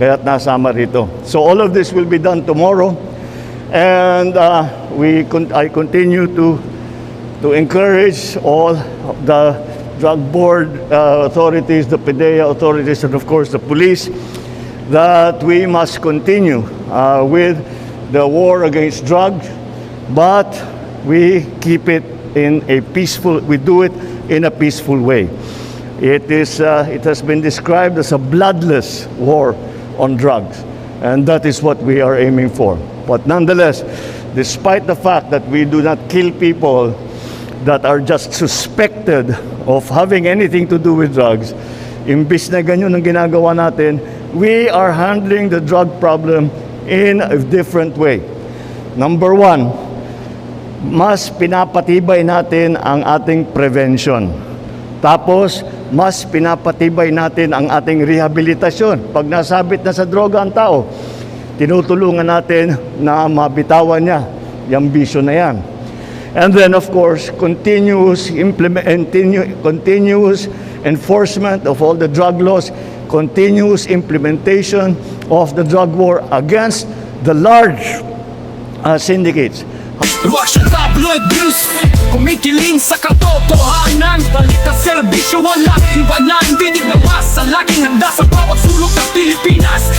kaya't nasama rito. So all of this will be done tomorrow. And uh, we con- I continue to to encourage all the drug board uh, authorities, the PDEA authorities, and of course the police that we must continue uh, with the war against drugs, but we keep it in a peaceful, we do it in a peaceful way. It, is, uh, it has been described as a bloodless war on drugs, and that is what we are aiming for. But nonetheless, despite the fact that we do not kill people that are just suspected of having anything to do with drugs, imbis na ganyan ang ginagawa natin, we are handling the drug problem in a different way. Number one, mas pinapatibay natin ang ating prevention. Tapos, mas pinapatibay natin ang ating rehabilitasyon. Pag nasabit na sa droga ang tao, tinutulungan natin na mabitawan niya yung bisyo na yan. And then, of course, continuous, implement, continuous enforcement of all the drug laws, continuous implementation of the drug war against the large uh, syndicates. Russian tabloid news. Kumikiling sa katotohanan. Balik ka serbisyo, walang iwanan. Dinig na masa, laging handa sa bawat sulok ng Pilipinas